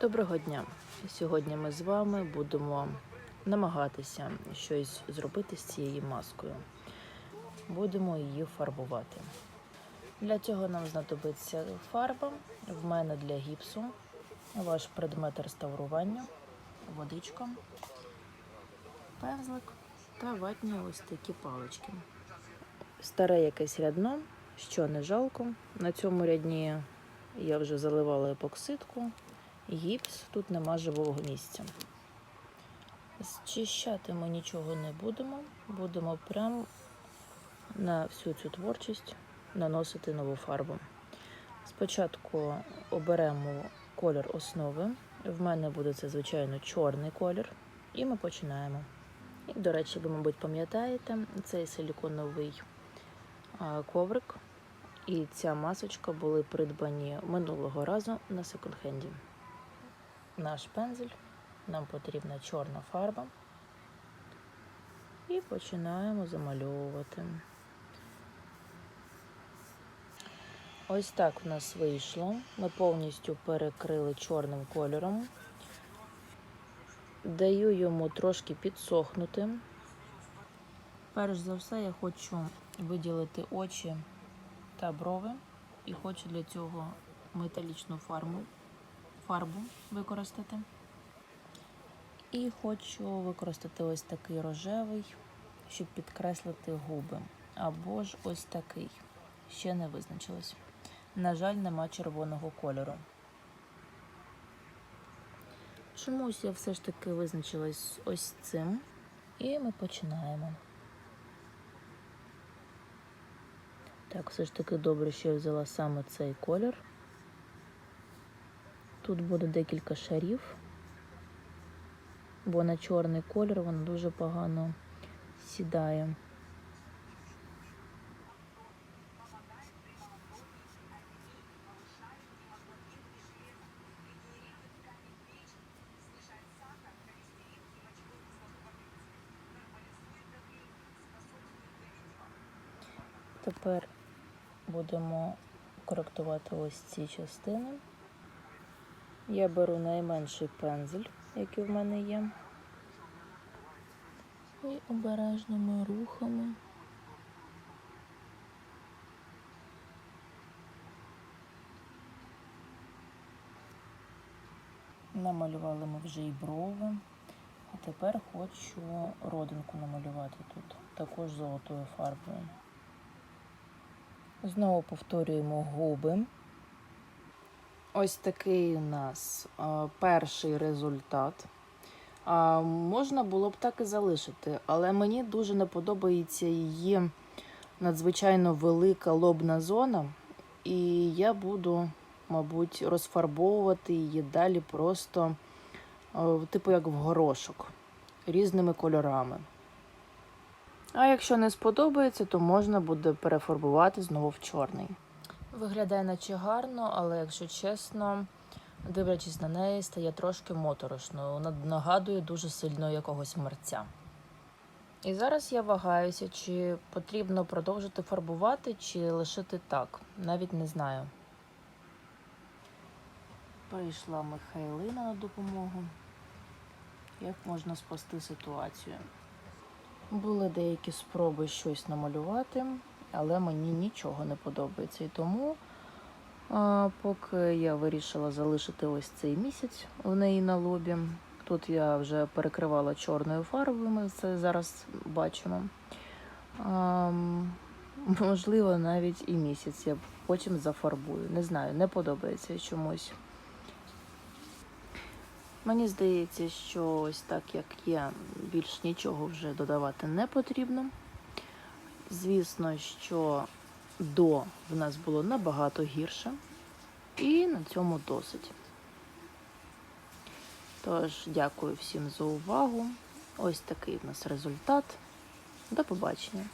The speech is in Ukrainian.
Доброго дня! Сьогодні ми з вами будемо намагатися щось зробити з цією маскою. Будемо її фарбувати. Для цього нам знадобиться фарба. В мене для гіпсу, ваш предмет реставрування, водичка, пензлик та ватні ось такі палички. Старе якесь рядно, що не жалко. На цьому рядні я вже заливала епоксидку. Гіпс, тут нема живого місця. Зчищати ми нічого не будемо. Будемо прямо на всю цю творчість наносити нову фарбу. Спочатку оберемо колір основи. В мене буде це, звичайно, чорний колір. І ми починаємо. І, до речі, ви, мабуть, пам'ятаєте, цей силіконовий коврик і ця масочка були придбані минулого разу на секонд-хенді наш пензель, нам потрібна чорна фарба. І починаємо замальовувати. Ось так в нас вийшло. Ми повністю перекрили чорним кольором. Даю йому трошки підсохнути. Перш за все, я хочу виділити очі та брови, і хочу для цього металічну фарбу фарбу використати. І хочу використати ось такий рожевий, щоб підкреслити губи. Або ж ось такий. Ще не визначилось. На жаль, нема червоного кольору. Чомусь я все ж таки визначилась ось цим. І ми починаємо. Так, все ж таки добре, що я взяла саме цей колір. Тут буде декілька шарів, бо на чорний колір воно дуже погано сідає. Тепер будемо коректувати ось ці частини. Я беру найменший пензель, який в мене є. І обережними рухами. Намалювали ми вже і брови. А тепер хочу родинку намалювати тут, також золотою фарбою. Знову повторюємо губи. Ось такий у нас перший результат. Можна було б так і залишити, але мені дуже не подобається її надзвичайно велика лобна зона, і я буду, мабуть, розфарбовувати її далі просто, типу, як в горошок, різними кольорами. А якщо не сподобається, то можна буде перефарбувати знову в чорний. Виглядає наче гарно, але якщо чесно, дивлячись на неї, стає трошки моторошною. Вона нагадує дуже сильно якогось мерця. І зараз я вагаюся, чи потрібно продовжити фарбувати, чи лишити так. Навіть не знаю. Прийшла Михайлина на допомогу. Як можна спасти ситуацію? Були деякі спроби щось намалювати але мені нічого не подобається. І тому, поки я вирішила залишити ось цей місяць в неї на лобі. Тут я вже перекривала чорною фарбою, ми це зараз бачимо. Можливо, навіть і місяць я потім зафарбую. Не знаю, не подобається чомусь. Мені здається, що ось так як є, більш нічого вже додавати не потрібно. Звісно, що до в нас було набагато гірше, і на цьому досить. Тож, дякую всім за увагу. Ось такий в нас результат. До побачення!